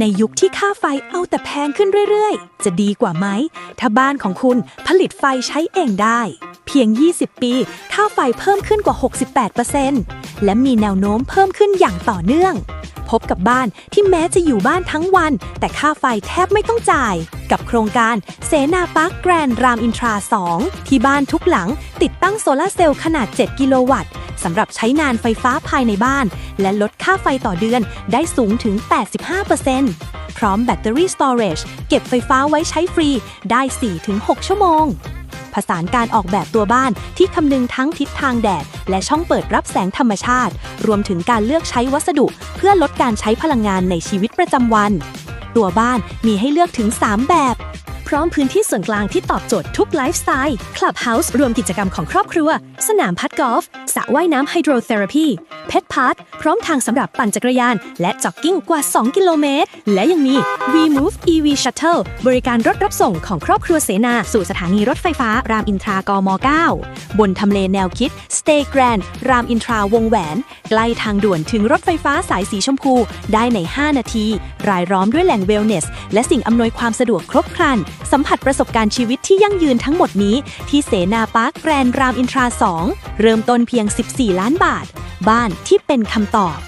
ในยุคที่ค่าไฟเอาแต่แพงขึ้นเรื่อยๆ จะดีกว่าไหม ถ้าบ้านของคุณผลิตไฟใช้เองได้ เพียง 20 ปี ค่าไฟเพิ่มขึ้นกว่า 68%และมีแนวโน้มเพิ่มขึ้นอย่างต่อเนื่อง พบกับบ้านที่แม้จะอยู่บ้านทั้งวัน แต่ค่าไฟแทบไม่ต้องจ่าย กับโครงการเสนาปาร์คแกรนด์รามอินทรา 2 ที่บ้านทุกหลังติดตั้งโซลาร์เซลล์ขนาด 7 กิโลวัตต์ สำหรับใช้งานไฟฟ้าภายในบ้าน และลดค่าไฟต่อเดือนได้สูงถึง 85%พร้อมแบตเตอรี่สตอเรจเก็บไฟฟ้าไว้ใช้ฟรีได้ 4-6 ชั่วโมงผสานการออกแบบตัวบ้านที่คำนึงทั้งทิศทางแดด และช่องเปิดรับแสงธรรมชาติ รวมถึงการเลือกใช้วัสดุ เพื่อลดการใช้พลังงานในชีวิตประจำวัน ตัวบ้านมีให้เลือกถึง 3 แบบ พร้อมพื้นที่ส่วนกลางที่ตอบโจทย์ทุกไลฟ์สไตล์คลับเฮาส์รวมกิจกรรมของครอบครัว สนามพัดกอล์ฟสระว่ายน้ำไฮโดรเทอราพีเพทพาร์ทพร้อมทางสำหรับปั่นจักรยาน และจ็อกกิ้งกว่า 2 กิโลเมตร และยังมี V-Move EV Shuttle บริการรถรับส่งของครอบครัวเสนา สู่สถานีรถไฟฟ้ารามอินทรากม 9 บนทำเลแนวคิด Stay Grand รามอินทราวงแหวน ใกล้ทางด่วนถึงรถไฟฟ้าสายสีชมพู ได้ใน 5 นาที รายล้อมด้วยแหล่งเวลเนส และสิ่งอำนวยความสะดวกครบครันสัมผัสประสบการณ์ชีวิตที่ยั่งยืนทั้งหมดนี้ ที่เสนาปาร์คแกรนด์รามอินทรา 2 เริ่มต้นเพียง 14 ล้านบาท บ้านที่เป็นคำตอบ